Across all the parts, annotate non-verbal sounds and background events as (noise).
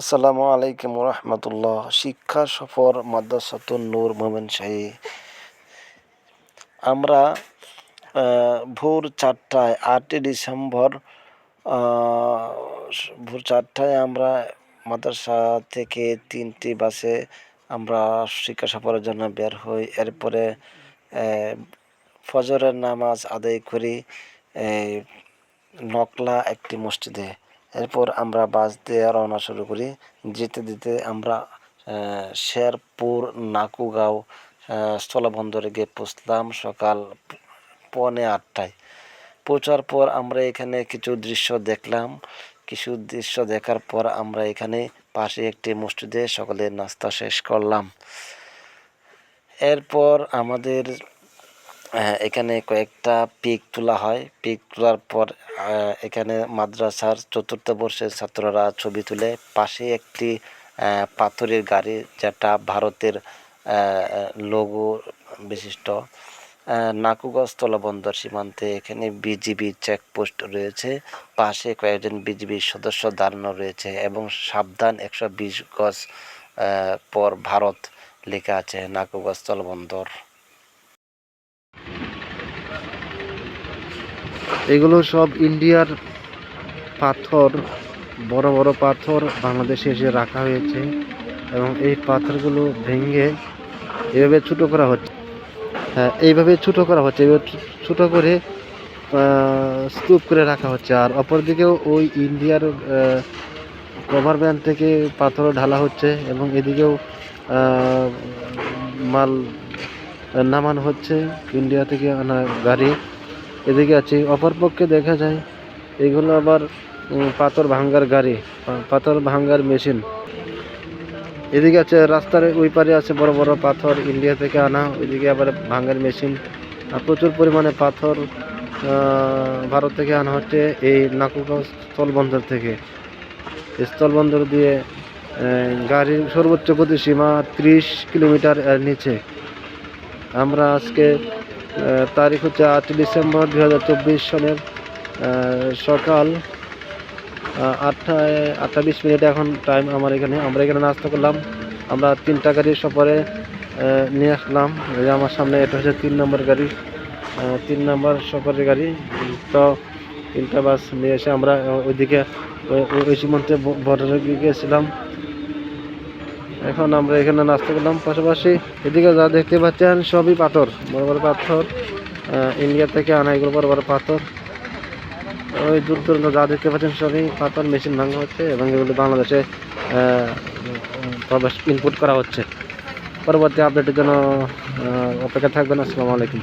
আসসালামু আলাইকুম রহমতুল্লাহ। শিক্ষা সফর মাদ্রাসাতুন নূর মোমেন শাহী। আমরা ভোর চারটায়, আটই ডিসেম্বর ভোর চারটায় আমরা মাদ্রাসা থেকে তিনটি বাসে আমরা শিক্ষা সফরের জন্য বের হই। এরপরে ফজরের নামাজ আদায় করি। নকলা একটি মসজিদে। এরপর আমরা বাস দিয়ে রওনা শুরু করি। যেতে যেতে আমরা শেরপুর, নাকুগাঁও স্থলবন্দরে গিয়ে পৌঁছলাম সকাল পৌনে আটটায়। পৌঁছার পর আমরা এখানে কিছু দৃশ্য দেখলাম। কিছু দৃশ্য দেখার পর আমরা এখানে পাশে একটি মসজিদে সকালের নাস্তা শেষ করলাম। এরপর আমাদের এখানে কয়েকটা পিক তোলা হয়। পিক তোলার পর এখানে মাদ্রাসার চতুর্থ বর্ষের ছাত্ররা ছবি তুলে। পাশে একটি পাথরের গাড়ি যেটা ভারতের লোগো বিশিষ্ট। আহ, নাকুগঞ্জ স্থলবন্দর সীমান্তে এখানে বিজিবি চেকপোস্ট রয়েছে। পাশে কয়েকজন বিজিবির সদস্য দাঁড়ানো রয়েছে এবং সাবধান একশো বিশ গজ পর ভারত লেখা আছে নাকুগঞ্জ স্থলবন্দর এগুলো সব ইন্ডিয়ার পাথর, বড় বড় পাথর বাংলাদেশে এসে রাখা হয়েছে এবং এই পাথরগুলো ভেঙে এভাবে ছোটো করা হচ্ছে। হ্যাঁ এইভাবে ছোটো করা হচ্ছে এইভাবে ছোটো করে স্তূপ করে রাখা হচ্ছে। আর অপরদিকেও ওই ইন্ডিয়ার গভর্নমেন্ট থেকে পাথর ঢালা হচ্ছে এবং এদিকেও মাল নামানো হচ্ছে। ইন্ডিয়া থেকে আনা গাড়ি। এদিকে আছে। অপরপক্ষে দেখা যায়, এগুলো আবার পাথর ভাঙ্গার গাড়ি পাথর ভাঙ্গার মেশিন। এদিকে আছে রাস্তার ওই পারে আছে বড় বড় পাথর, ইন্ডিয়া থেকে আনা, ওইদিকে আবার ভাঙ্গার মেশিন। আর প্রচুর পরিমাণে পাথর ভারত থেকে আনা হচ্ছে এই নাকুগাঁও স্থলবন্দর থেকে। স্থলবন্দর দিয়ে গাড়ির সর্বোচ্চ গতি সীমা ত্রিশ কিলোমিটার নিচে। আমরা আজকে তারিখ হচ্ছে আট ডিসেম্বর দু হাজার চব্বিশ সনের সকাল আটটায়, আটটা বিশ মিনিট এখন টাইম আমার এখানে। আমরা এখানে নাস্তা করলাম। আমরা তিনটা গাড়ি সফরে নিয়ে আসলাম। যে আমার সামনে এটা হচ্ছে তিন নম্বর গাড়ি। তিন নম্বর সফরের গাড়ি। তো তিনটা বাস নিয়ে এসে আমরা ওইদিকে, ওই- ওই- ওই সীমান্তে বর্ডারে গিয়েছিলাম এখন আমরা এখানে নাস্তা করলাম। পাশাপাশি এদিকে যা দেখতে পাচ্ছেন, সবই পাথর, বড় বড় পাথর। ইন্ডিয়া থেকে আনা এগুলো বড় বড় পাথর। ওই দূর দূরান্ত যা দেখতে পাচ্ছেন, সবই পাথর, মেশিন ভাঙা হচ্ছে এবং এগুলো বাংলাদেশে প্রবেশ ইনপুট করা হচ্ছে। পরবর্তী আপডেটের জন্য অপেক্ষা থাকবেন। আসসালামু আলাইকুম।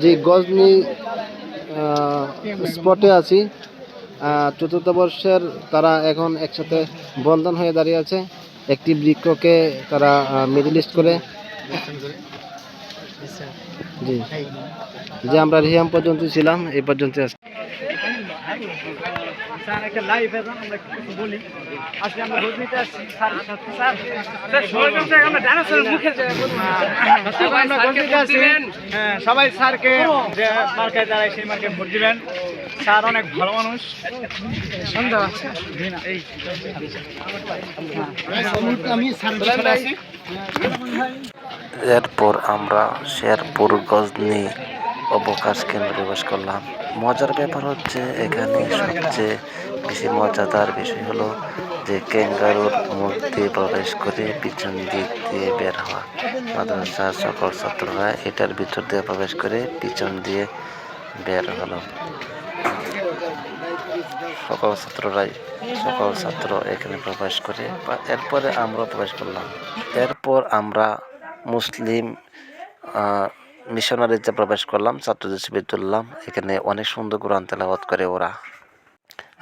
জি, গজনি স্পটে আছি। চতুর্থ বর্ষের তারা এখন একসাথে বন্ধন হয়ে দাঁড়িয়ে আছে। একটি বৃক্ষকে তারা মিডিল ইস্ট করে। জি। যে আমরা রিহাম পর্যন্ত ছিলাম, এই পর্যন্ত আছি। স্যার একটা লাইভ এখন আমরা কিছু বলি। আজকে আমরা নিতে আসছি স্যারের সাথে স্যার। আমরা নিতে আসছি। হ্যাঁ সবাই স্যারকে যে মার্কায় দাঁড়ায় সেই মার্কে ভোট দিবেন স্যার অনেক ভালো মানুষ। সন্ধ্যা এই আমি স্যার আছি। এরপর আমরা শেরপুর গজনি অবকাশ কেন্দ্রে প্রবেশ করলাম। মজার ব্যাপার হচ্ছে, এখানে সবচেয়ে বেশি মজাদার বিষয় হলো যে ক্যাঙ্গারুর দিয়ে প্রবেশ করে পিছন দিক দিয়ে বের হওয়া। মাদ্রাসার সকল ছাত্ররা এটার ভিতর দিয়ে প্রবেশ করে পিছন দিয়ে বের হলো। সকল ছাত্ররাই, সকল ছাত্র এখানে প্রবেশ করে এরপরে আমরা প্রবেশ করলাম। এরপর আমরা মুসলিম মিশনারিতে প্রবেশ করলাম, ছাত্রদের ছবি তুললাম। এখানে অনেক সুন্দর কোরআন তেলাওয়াত করে ওরা।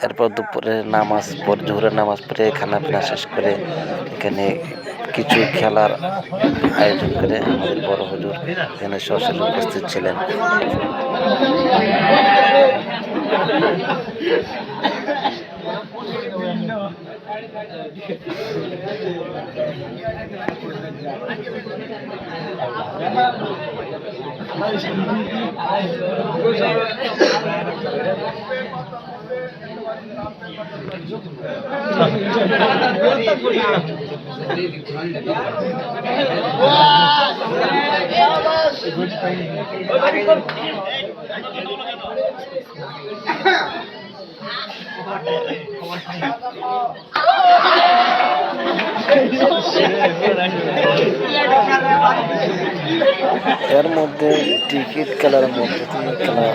এরপর দুপুরে নামাজ পড়ে জোহরের নামাজ পড়ে খানা পিনা শেষ করে এখানে কিছু খেলার আয়োজন করে আমাদের বড় হুজুর এখানে সরাসরি উপস্থিত ছিলেন। (laughs) Oh, my God. এর মধ্যে টিকিট খেলার মধ্যে খেলা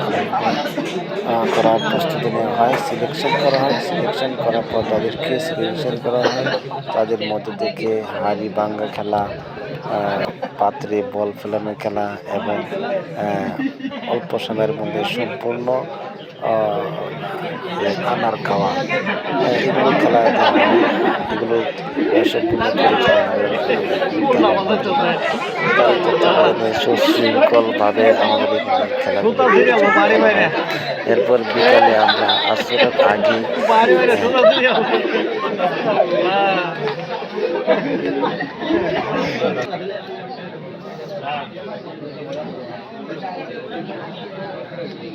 করার প্রস্তুতি নেওয়া হয়। সিলেকশন করা হয়। সিলেকশন করার পর তাদেরকে সিলেকশন করা হয়। তাদের মধ্যে থেকে হাড়ি ভাঙ্গা খেলা পাত্রে বল ফেলানোর খেলা এবং অল্প সময়ের মধ্যে সম্পূর্ণ আনার খাওয়া এগুলো খেলা এগুলো সুশৃঙ্খলভাবে আমাদের খেলা এরপর বিকালে আমরা আসরের আগে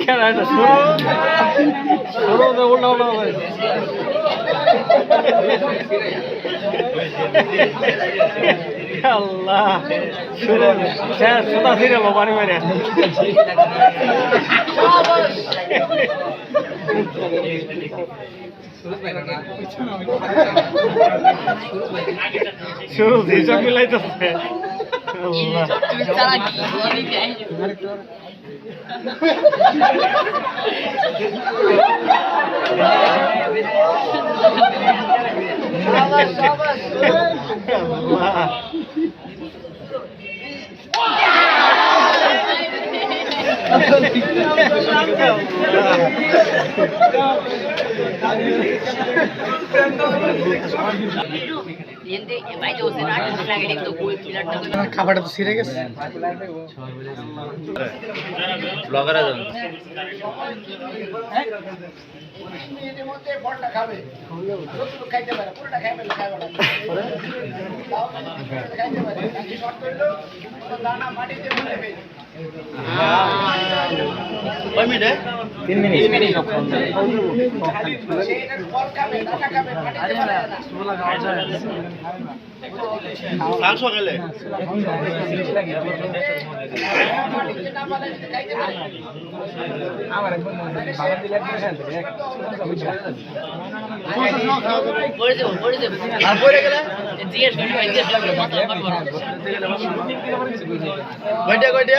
খেলাটা শুরু শুরু তো উল্টা উল্টা হবে আল্লাহ শুরু শেষ সুতা ফিরে বাড়ি মেরে শুরু হিসাব মিলাইতেছে। আল্লাহ। খাবারটা তো ছিঁড়ে গেছে তিন মিনিট আমার একবার বাবা দিলে পড়ে যাব পড়ে যাব। গেলে জিজ্ঞেস করি ভাই জিজ্ঞেস লাগবে কয়টা কয়টা?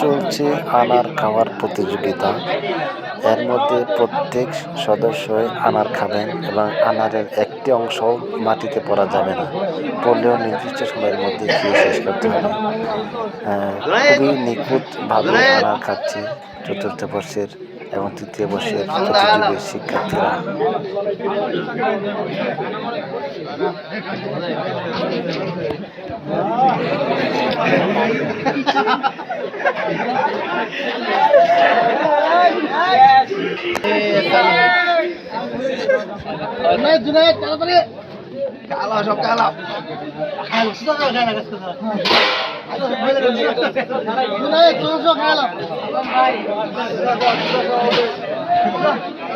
চলছে আনার খাওয়ার প্রতিযোগিতা। এর মধ্যে প্রত্যেক সদস্যই আনার খাবেন এবং আনারের একটি অংশ মাটিতে পড়া যাবে না। পড়লেও নির্দিষ্ট সময়ের মধ্যে খেয়ে শেষ করতে হবে। খুবই নিখুঁতভাবে আনার খাচ্ছে চতুর্থ বর্ষের এবং তৃতীয় বর্ষের শিক্ষার্থীরা। কালা সব কালা ওই ওই পিচ্ছে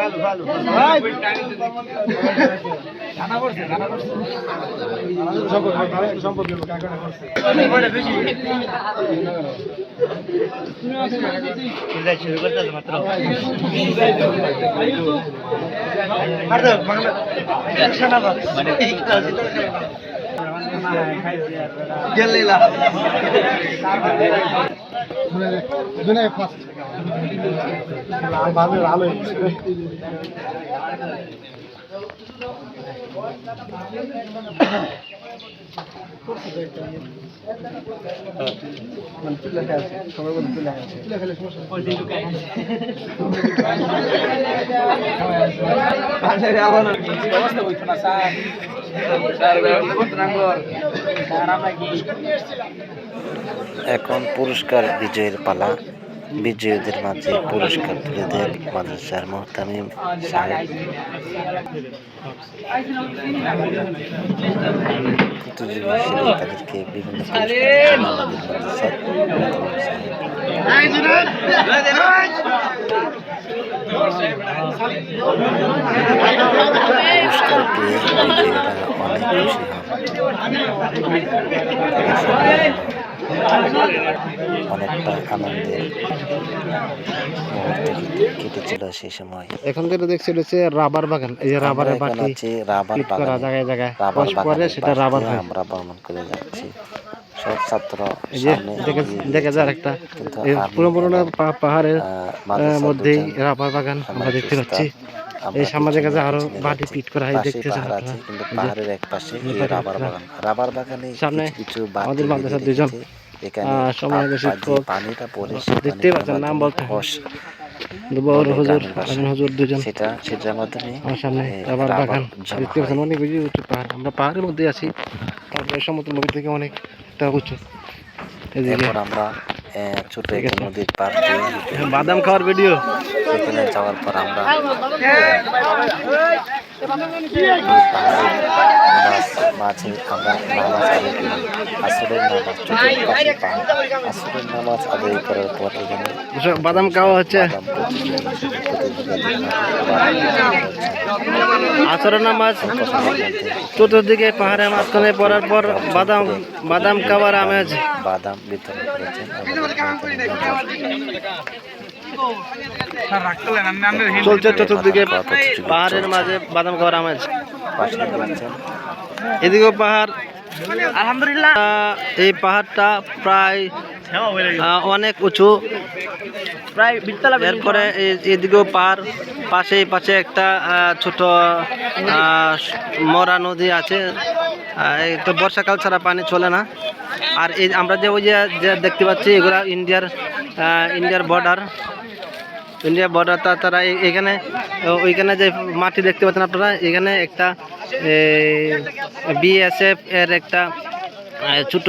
জুনাইদ জুনাইদ জুনাইদ তাড়াতাড়ি তাড়াতাড়ি গেলিলা এখন পুরস্কার বিজয়ের পালা। বিজয়ীদের মাঝে পুরস্কার তুলে দেন মাদ্রাসার মোহতামিম সাহেব। তাদেরকে বিভিন্ন অনেকটা আনন্দের মুহূর্তে কেটেছিল সেই সময়। এখন যেটা দেখছি হচ্ছে রাবার বাগান। এই যে রাবারের বাটি আছি রাবার বাগানে। জায়গায় জায়গায়। রাবার বাগানের সেটা রাবার আমরা ভ্রমণ করে যাচ্ছি। সব ছাত্র দেখে যায় একটা পুরো পুরোনো পাহাড়ের মধ্যেই রাবার বাগান আমরা দেখতে পাচ্ছি। এই সামনে দেখা যায় আরও বাটি পিট করা হয় দেখতে কিন্তু পাহাড়ের এক পাশে রাবার বাগান। রাবার বাগানে সামনে কিছু আমাদের মাদ্রাসার দুজন, দেখতেই পাচ্ছেন, নাম বলতে। দুবর অনেক হুজুর গ্রামের হুজুর দুজন। সেটা সেটার মাধ্যমে আমার সামনে রাবার রাবার বাগান দেখতে পাচ্ছেন অনেক উঁচু পাহাড়। আমরা পাহাড়ের মধ্যে আছি। তারপরে সমুদ্র নদী থেকে অনেকটা উঁচু। এরপর আমরা ছোট একটা নদীর পার হেঁটে বাদাম খাওয়ার ভিডিও। সেখানে যাওয়ার পর আমরা মাঝে আমরা করি আসরের নামাজ আসরের নামাজ আদায় করার পর এখানে বাদাম খাওয়া হচ্ছে। আসরের নামাজ চতুর্দিকে পাহাড়ের মাঝখানে পড়ার পর বাদাম বাদাম খাবার আমেজ। বাদাম বিতরণ করেছেন চলছে চতুর্দিকে পাহাড়ের মাঝে বাদাম খাবার আমেজ। পাশে এদিকেও পাহাড় আলহামদুলিল্লাহ। এই পাহাড়টা প্রায় অনেক উঁচু। প্রায় এরপরে এদিকেও পাহাড় পাশে পাশে একটা ছোট মরা নদী আছে। তো বর্ষাকাল ছাড়া পানি চলে না। আর এই আমরা যে ওই যে দেখতে পাচ্ছি এগুলা ইন্ডিয়ার ইন্ডিয়ার বর্ডার ইন্ডিয়া বর্ডার তারা এখানে ওইখানে যে মাটি দেখতে পাচ্ছেন আপনারা এখানে একটা বিএসএফ এর একটা ছোট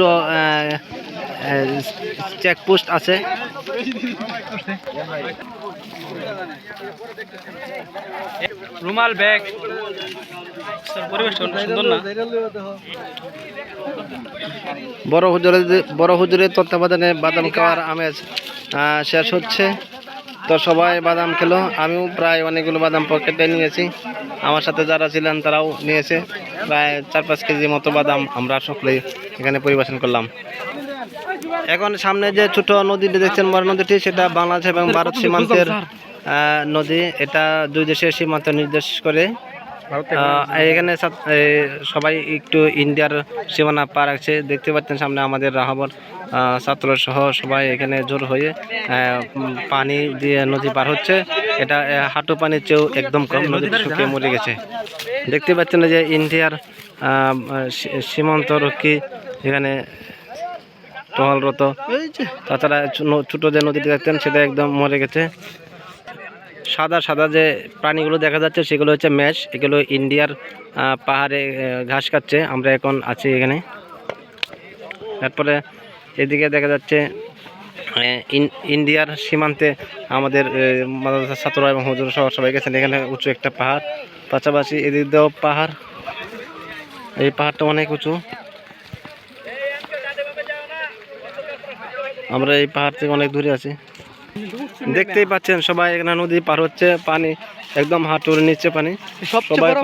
চেকপোস্ট আছে। রুমাল ব্যাগ। পরিবেশ সুন্দর না? বড় হুজুরের বড় হুজুরের তত্ত্বাবধানে বাদাম খাওয়ার আমেজ শেষ হচ্ছে। তো সবাই বাদাম খেলো। আমিও প্রায় অনেকগুলো বাদাম পকেটে নিয়েছি। আমার সাথে যারা ছিলেন তারাও নিয়েছে। প্রায় চার পাঁচ কেজি মতো বাদাম আমরা সকলেই এখানে পরিবেশন করলাম। এখন সামনে যে ছোট নদীটি দেখছেন, বড় নদীটি, সেটা বাংলাদেশ এবং ভারত সীমান্তের নদী। এটা দুই দেশের সীমান্ত নির্দেশ করে। এখানে এ, সবাই একটু ইন্ডিয়ার সীমানা পার আছে। দেখতে পাচ্ছেন সামনে আমাদের রাহাবর ছাত্র সহ সবাই এখানে জোর হয়ে পানি দিয়ে নদী পার হচ্ছে। এটা হাঁটু পানির চেয়েও একদম কম নদীটা শুকিয়ে মরে গেছে। দেখতে পাচ্ছেন যে ইন্ডিয়ার আহ, সী- সীমান্ত রক্ষী এখানে টহলরত। তাছাড়া ছোট যে নদীটি দেখতেন সেটা একদম মরে গেছে। সাদা সাদা যে প্রাণীগুলো দেখা যাচ্ছে সেগুলো হচ্ছে ম্যাশ এগুলো ইন্ডিয়ার পাহাড়ে ঘাস খাচ্ছে। আমরা এখন আছি এখানে। তারপরে এদিকে দেখা যাচ্ছে ইন- ইন্ডিয়ার সীমান্তে আমাদের আহ, মাদ্রাসার ছাত্র এবং হুজুর সহ সবাই গেছেন। এখানে উঁচু একটা পাহাড়। পাশাপাশি এদিক দিয়েও পাহাড়। এই পাহাড়টা অনেক উঁচু। আমরা এই পাহাড় থেকে অনেক দূরে আছি। দেখতেই পাচ্ছেন সবাই এখানে নদী পার হচ্ছে পানি একদম হাঁটুর নিচে পানি। সবাই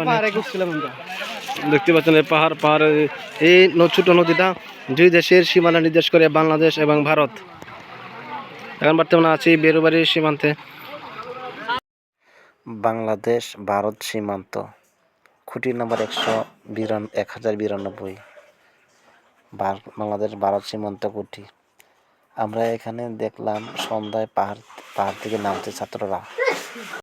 দেখতে পাচ্ছেন এই পাহাড় পাহাড় এই ছোট নদীটা দুই দেশের সীমানা নির্দেশ করে বাংলাদেশ এবং ভারত। এখন বর্তমানে আছি বেরুবাড়ির সীমান্তে। বাংলাদেশ ভারত সীমান্ত খুঁটি নাম্বার একশো বিরান এক হাজার বিরানব্বই। ভার- বাংলাদেশ ভারত সীমান্ত খুঁটি। আমরা এখানে দেখলাম সন্ধ্যায় পাহাড় পাহাড় থেকে নামছে ছাত্ররা।